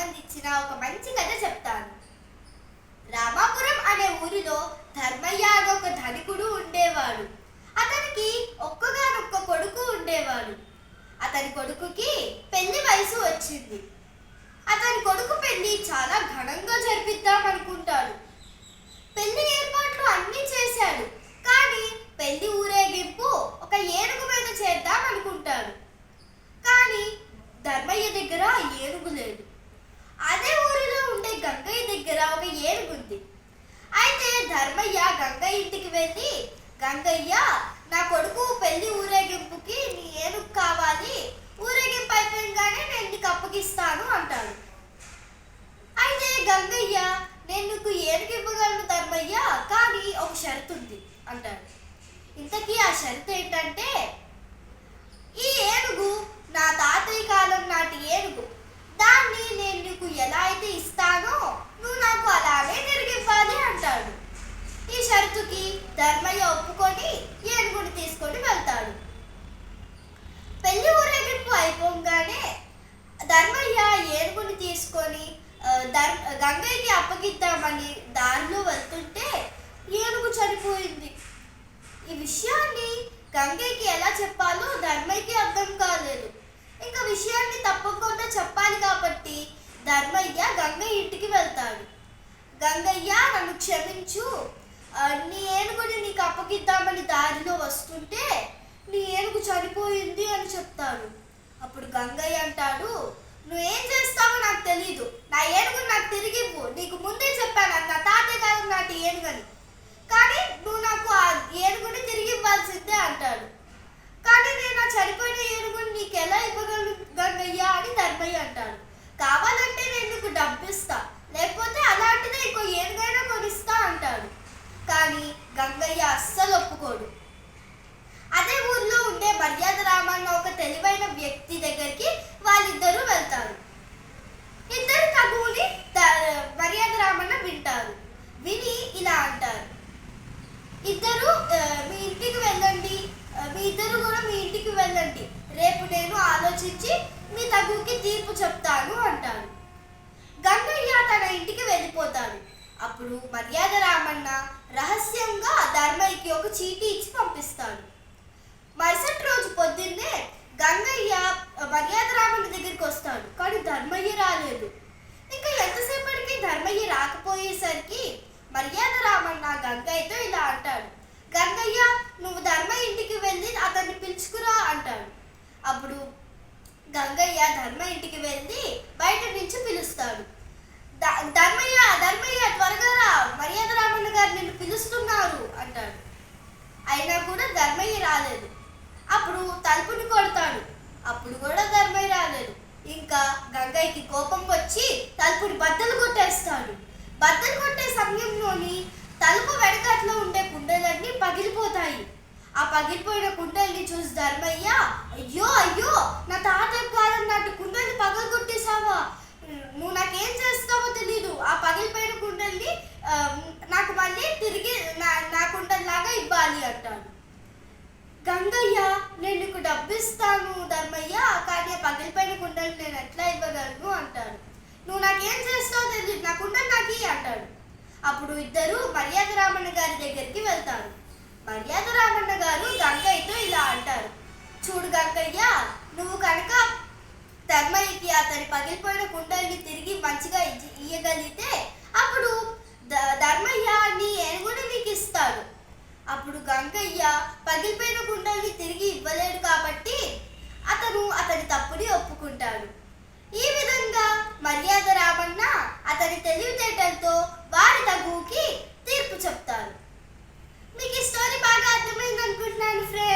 సంబంధించిన ఒక మంచి కథ చెప్తాను. రామాపురం అనే ఊరిలో ధర్మయ్య అని ఒక ధనికుడు ఉండేవాడు. అతనికి ఒక్కగానొక్క కొడుకు ఉండేవాడు. అతని కొడుకుకి పెళ్ళి వయసు వచ్చింది. అతని కొడుకు పెళ్ళి చాలా ఘనంగా జరిపిద్దాం అనుకుంటాడు. పెళ్ళి ఏర్పాట్లు అన్నీ చేశాడు. కానీ పెళ్ళి ఊరేగింపు ఒక ఏనుగు మీద చేద్దాం అనుకుంటాడు. కానీ ధర్మయ్య దగ్గర ఏనుగు లేదు. గంగయ్య ఇంటికి వెళ్ళి గంగయ్య నా కొడుకు పెళ్ళి ఊరేగింపుకి నీ ఏనుగు కావాలి. ఊరేగింపు అయిపోయింగానే నేను నీకు అప్పగిస్తాను అంటాడు. అయితే గంగయ్య నేను నీకు ఏనుగు ఇవ్వగలను ధర్మయ్య కానీ ఒక షరతు ఉంది అంటాడు. ఇంతకీ ఆ షరతు ఏంటంటే ఈ ఏనుగు నా తాతయ్య కాలం నాటి ఏనుగు. దాన్ని నేను నీకు ఎలా అయితే ఇస్తానో నువ్వు నాకు అలాగే తిరిగి ఇవ్వాలి అంటాడు ఈ షరతుకి ధర్మయ్య ఒప్పుకొని ఏనుగుని తీసుకొని వెళ్తాడు పెళ్ళి ఊరేగింపు అయిపోగానే ధర్మయ్య ఏనుగుని తీసుకొని ఆ, ధర్ గంగయ్యకి అప్పగిద్దామని దారిలో వెళ్తుంటే ఏనుగు చనిపోయింది. ఈ విషయాన్ని గంగయ్యకి ఎలా చెప్పాలో ధర్మయ్యకి అర్థం కాలేదు. ఇంకా విషయాన్ని తప్పకుండా చెప్పాలి కాబట్టి ధర్మయ్య గంగయ్య ఇంటికి వెళ్తాడు. గంగయ్య నన్ను క్షమించు. నీ ఏనుగుని నీకు అప్పగిద్దామని దారిలో వస్తుంటే నీ ఏనుగు చనిపోయింది అని చెప్తాడు. అప్పుడు గంగయ్య అంటాడు నువ్వేం చేస్తావో నాకు తెలీదు. నా ఏనుగు నాకు తిరిగి నీకు ముందే చెప్పాను అది నా తాతయ్య కాలం నాటి ఏనుగని కానీ నువ్వు నాకు ఆ ఏనుగుని తిరిగి ఇవ్వాల్సిందే అంటాడు కానీ నేను నా చనిపోయిన ఏనుగుని నీకు ఎలా ఇవ్వగలను గంగయ్య అని ధర్మయ్య అంటాడు. కావాలంటే నేను నీకు డబ్బిస్తా లేకపోతే అలాంటిదే ఇంకో ఏదైనా కొనిస్తా అంటాడు. కానీ గంగయ్య అస్సలు ఒప్పుకోడు. అదే ఊర్లో ఉండే మర్యాద రామన్న ఒక తెలివైన వ్యక్తి దగ్గరికి వాళ్ళిద్దరూ వెళ్తారు. ఇద్దరు తగుని మర్యాద రామన్న వింటారు. విని ఇలా అంటారు. ఇద్దరు మీ ఇంటికి వెళ్ళండి మీ ఇద్దరు కూడా మీ ఇంటికి వెళ్ళండి రేపు నేను ఆలోచించి మీ తగుకి తీర్పు చెప్తాను అంటాడు. గంగయ్య తన ఇంటికి వెళ్ళిపోతాడు. అప్పుడు మర్యాద రామన్న రహస్యంగా ధర్మయ్యకి ఒక చీటీ ఇచ్చి పంపిస్తాడు. మరుసటి రోజు పొద్దున్నే గంగయ్య మర్యాద రామన్న దగ్గరికి వస్తాడు. కానీ ధర్మయ్య రాలేదు. ఇంకా ఎంతసేపటికి ధర్మయ్య రాకపోయేసరికి మర్యాద రామన్న గంగయ్యతో ఇలా అంటాడు. గంగయ్య నువ్వు ధర్మ ఇంటికి వెళ్ళి అతన్ని పిలుచుకురా అంటాడు. అప్పుడు గంగయ్య ధర్మ ఇంటికి వెళ్ళి బయట నుంచి పిలుస్తాడు. ధర్మయ్య ధర్మయ్య త్వరగా రా మర్యాద రామన్న గారు నిన్ను పిలుస్తున్నారు అంటాడు. అయినా కూడా ధర్మయ్య రాలేదు. అప్పుడు తలుపుని కొడతాడు. అప్పుడు కూడా ధర్మయ్య రాలేదు. ఇంకా గంగయ్యకి కోపం వచ్చి తలుపుని బద్దలు కొట్టేస్తాడు. బద్దలు కొట్టే సమయంలోని తలుపు వెనకట్లో ఉండే కుండలన్నీ పగిలిపోతాయి. ఆ పగిలిపోయిన కుండల్ని చూసి ధర్మయ్య అయ్యో అయ్యో నా తాతయ్య కాలం నాటి కుండల్ని పగలు కొట్టేశావా నువ్వు నాకేం చేస్తావో తెలీదు. ఆ పగిలిపోయిన కుండల్ని నాకు మళ్ళీ తిరిగి నా నా కుండల్లాగా ఇవ్వాలి అంటాడు. గంగయ్య నేను నీకు డబ్బు ఇస్తాను ధర్మయ్య కానీ ఆ పగిలిపోయిన కుండలు నేను ఎట్లా ఇవ్వగలను? అంటాడు. నువ్వు నాకేం చేస్తావు తెలియదు నా కుండలు నాకు అంటాడు. అప్పుడు ఇద్దరు మర్యాద రామణ గారి దగ్గరికి వెళ్తారు. మర్యాద రామన్న గారు గంగయ్యతో ఇలా అంటారు. చూడు గంగయ్య నువ్వు కనుక ధర్మయ్యకి అతని పగిలిపోయిన కుండల్ని తిరిగి మంచిగా ఇయ్యగలిగితే అప్పుడు ధర్మయ్య నీ ఏనుగుని నీకు ఇస్తాడు. అప్పుడు గంగయ్య పగిలిపోయిన కుండల్ని తిరిగి ఇవ్వలేడు కాబట్టి అతను అతని తప్పుని ఒప్పుకుంటాడు. ఈ విధంగా మర్యాద రామన్న అతని తెలివితేటలతో వారి తగుకి తీర్పు చెప్తారు ನನ್ನ ಫ್ರೆಂಡ್